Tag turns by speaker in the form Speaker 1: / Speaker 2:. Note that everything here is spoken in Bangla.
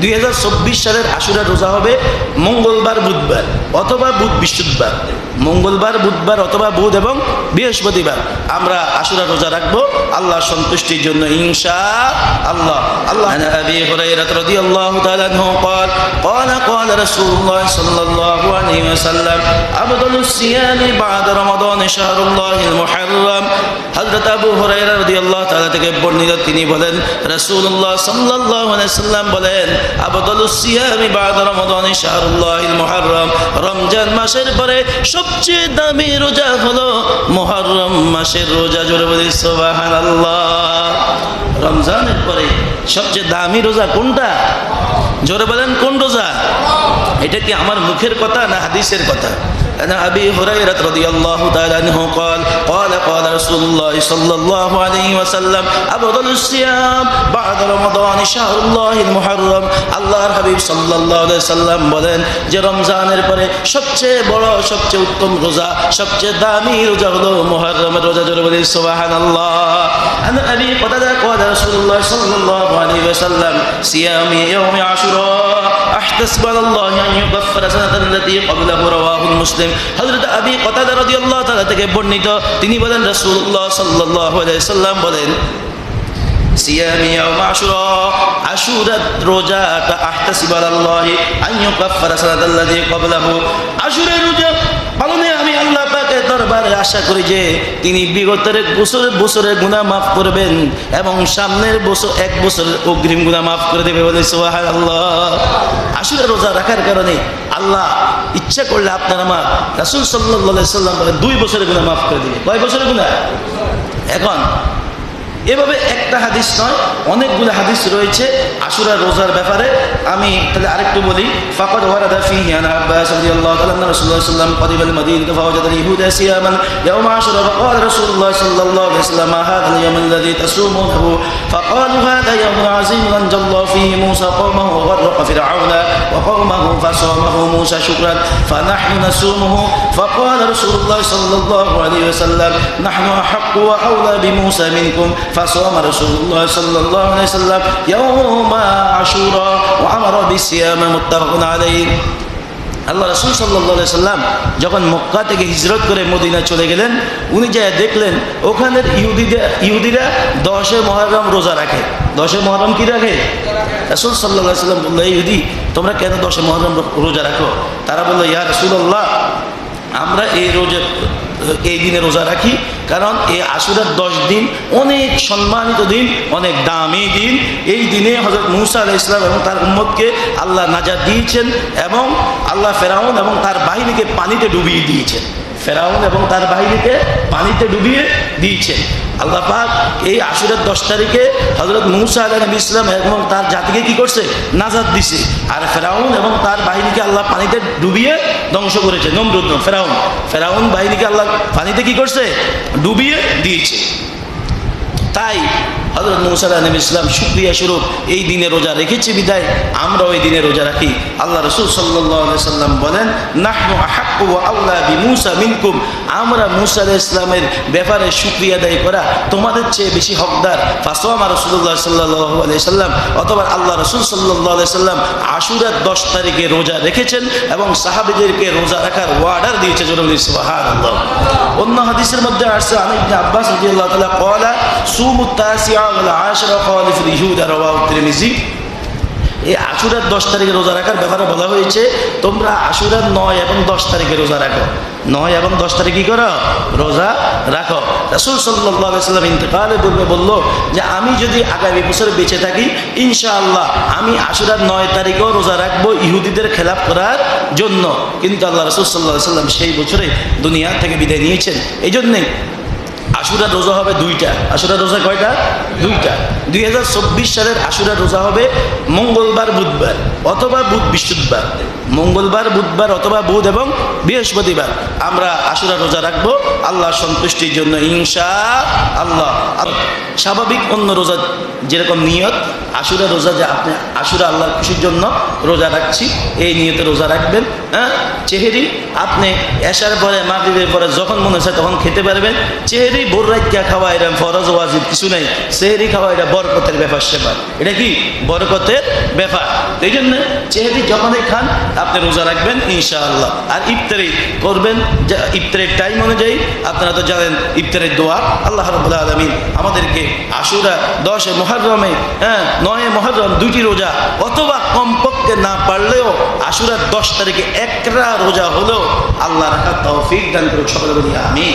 Speaker 1: দুই সালের আশুরা রোজা হবে মঙ্গলবার বুধবার অথবা বুধ বৃহস্পতিবার মঙ্গলবার বুধবার অথবা বুধ এবং বৃহস্পতিবার আমরা আশুরা রোজা রাখবো আল্লাহ সন্তুষ্টির জন্য ইনশা আল্লাহ আল্লাহ عن ابي هريره رضي الله تعالى عنه قال قال قال رسول الله صلى الله عليه وسلم افضل الصيام بعد رمضان شهر الله المحرم হযরত আবু হুরায়রা রাদিয়াল্লাহু তাআলা থেকে বর্ণিত তিনি বলেন, রাসূলুল্লাহ সাল্লাল্লাহু আলাইহি সাল্লাম বলেন রমজান মাসের পরে সবচেয়ে দামি রোজা হলো মুহররম মাসের রোজা, জোরে বলি রমজানের পরে সবচেয়ে দামি রোজা কোনটা? জোরে বলেন, কোন রোজা? এটা কি আমার মুখের কথা না হাদিসের কথা عن ابي هريره رضي الله تعالى عنه قال قال قال رسول الله صلى الله عليه وسلم افضل الصيام بعد رمضان شهر الله المحرم আল্লাহর হাবিব সাল্লাল্লাহু আলাইহি সাল্লাম বলেন যে রমজানের পরে সবচেয়ে বড় সবচেয়ে উত্তম রোজা সবচেয়ে দামি রোজা হলো মুহররমের রোজা জোরে বলি সুবহানাল্লাহ عن ابي قتاده قال رسول الله صلى الله عليه وسلم صيام يوم عاشوراء احتسب على الله ان يكفر سنه التي قبله رواه مسلم হযরত আবি কতাদা রাদিয়াল্লাহু তাআলা থেকে বর্ণিত তিনি বলেন রাসূলুল্লাহ সাল্লাল্লাহু আলাইহি সাল্লাম বলেন সিয়ামি ইয়াউম আশুরা আশুরাত রোজাটা আহতাসিব আলাল্লাহি আন ইউকাফফারা সানাতাল্লাযী ক্বাবলাহু আশুরা রোজা দরবারে আশা করি যে তিনি বিগতের বছর বছরের গুণা মাফ করবেন এবং সামনের বছর এক বছরের অগ্রিম গুণা মাফ করে দেবে বলে আল্লাহ আসলে রোজা রাখার কারণে আল্লাহ ইচ্ছা করলে আপনার আমার রাসুল সাল্লাহ সাল্লাম বলে দুই বছরের গুণা মাফ করে দিবে। কয় বছরের গুণা এখন এভাবে একটা হাদিস নয় অনেকগুলো হাদিস রয়েছে আশুরা রোজার ব্যাপারে আমি তাহলে আরেকটু বলি ফাকাদ ওয়ারাদা ফিহি আন আব্বাস রাদিয়াল্লাহু তাআলা আন্না রাসূলুল্লাহ সাল্লাল্লাহু আলাইহি ওয়াসাল্লাম কদিবাল মাদিনাহ ফাওয়াজাদ আল-ইয়াহুদা সিয়ামান ইয়াওম আশুরা فقال رسول الله صلى الله عليه وسلم هذا اليوم الذي تصومونه فقالوا هذا يوم عظيم أنجى الله فيه موسى قومه وغرق فرعون وقومه فصامه موسى شكرا فنحن نصومه فقال رسول الله صلى الله عليه وسلم نحن أحق وأولى بموسى منكم فصام رسول الله صلى الله عليه وسلم يوم عاشوراء وأمر بالصيام متفق عليه আল্লাহ রসুল সাল্লাহ সাল্লাম যখন মক্কা থেকে হিজরত করে মদিনা চলে গেলেন উনি যা দেখলেন ওখানের ইহুদিরা ইহুদিরা দশে মহরম রোজা রাখে দশে মহরম কি রাখে রসুল সাল্লাহ সাল্লাম বললো এই ইহুদি তোমরা কেন দশে মহরম রোজা রাখো তারা বললো ইয়া রসুল্লাহ আমরা এই রোজা এই দিনে রোজা রাখি, কারণ এই আসুরের দশ দিন অনেক সম্মানিত দিন, অনেক দামি দিন। এই দিনে হজরত মুসা আলাহ ইসলাম এবং তার উম্মতকে আল্লাহ নাজাদ দিয়েছেন এবং আল্লাহ ফেরাউন এবং তার বাহিনীকে পানিতে ডুবিয়ে দিয়েছেন। ফেরাউন এবং তার বাহিনীকে পানিতে ডুবিয়ে দিয়েছেন। আল্লাহ পাক এই আশুরের দশ তারিখে হজরত মুসা আলী নবী ইসলাম এবং তার জাতিকে কি করছে? নাজাদ দিছে। আর ফেরাউন এবং তার বাহিনীকে আল্লাহ পানিতে ডুবিয়ে ধ্বংস করেছে। নমরুদ ফেরাউন। ফেরাউন বাহিনীকে আল্লাহ পানিতে কি করছে? ডুবিয়ে দিয়েছে। তাই হজরত মুসার নবী ইসলাম শুক্রিয়া স্বরূপ এই দিনে রোজা রেখেছি বিদায় আমরা ওই দিনে রোজা রাখি। আল্লাহ রসুল সাল্লাহ সাল্লাম বলেন, নাহনু আহাক্কু আল্লাহ মুসা মিনকুম। আমরা মুসা ইসলামের ব্যাপারে শুক্রিয়া দায়ী করা তোমাদের চেয়ে বেশি হকদার। ফাসোয়ামা রসুল্লাহ সাল্লাহ আলাই সাল্লাম অথবা আল্লাহ রসুল সাল্লাহ আলাই সাল্লাম আশুরার দশ তারিখে রোজা রেখেছেন এবং সাহাবিদেরকে রোজা রাখার ওয়ার্ডার দিয়েছে অন্য হাদিসের মধ্যে আসছে আমি আব্বাস কলা এই দশ তারিখে রোজা রাখার ব্যাপারে বলা হয়েছে, তোমরা আশুরার নয় এবং দশ তারিখে রোজা রাখো। নয় এবং দশ তারিখ কি করো? রোজা রাখো। রাসুল সাল্লাম ইন্তকালে বলবে, বলল যে আমি যদি আগামী বছর বেঁচে থাকি, ইনশাআল্লাহ আমি আশুরার নয় তারিখও রোজা রাখব ইহুদিদের খেলাপ করার জন্য। কিন্তু আল্লাহ রসুল সাল্লাহ সাল্লাম সেই বছরে দুনিয়া থেকে বিদায় নিয়েছেন। এই জন্যে আশুরা রোজা হবে দুইটা। আশুরা রোজা কয়টা? দুইটা। দুই হাজার চব্বিশ সালের আশুরা রোজা হবে মঙ্গলবার, বুধবার অথবা বুধ বৃহস্পতিবার। মঙ্গলবার, বুধবার অথবা বুধ এবং বৃহস্পতিবার আমরা আশুরা রোজা রাখব। আল্লাহ সন্তুষ্টির জন্য ইনশা আল্লাহ। স্বাভাবিক অন্য রোজা যেরকম নিয়ত, আশুরা রোজা যে আপনি, আশুরা আল্লাহর খুশির জন্য রোজা রাখছি, এই নিয়তে রোজা রাখবেন হ্যাঁ? চেহারি, আপনি এসার পরে, মাগরিবের পরে যখন মনে হয় তখন খেতে পারবেন। চেহেরি বোর রাখিয়া খাওয়া এটা ফরজ ওয়াজিব, কিছু নাই। চেহেরি খাওয়া এটা বরকতের ব্যাপার সেবার। এটা কি? বরকতের ব্যাপার। এই জন্য চেহেরি যখনই খান, আপনি রোজা রাখবেন ইনশাআল্লাহ আর ইফতারি করবেন, যে ইফতারের টাইম অনুযায়ী আপনারা তো জানেন ইফতারের দোয়া আল্লাহ রবুল্লাহ আলমিন আমাদেরকে আশুরা দশে মহারমে হ্যাঁ নয়ে মহারম দুইটি রোজা অথবা কমপক্ষে না পারলেও আশুরা দশ তারিখে একটা রোজা হলেও আল্লাহ রাখা তৌফিক দান করুক সকলে বলি আমি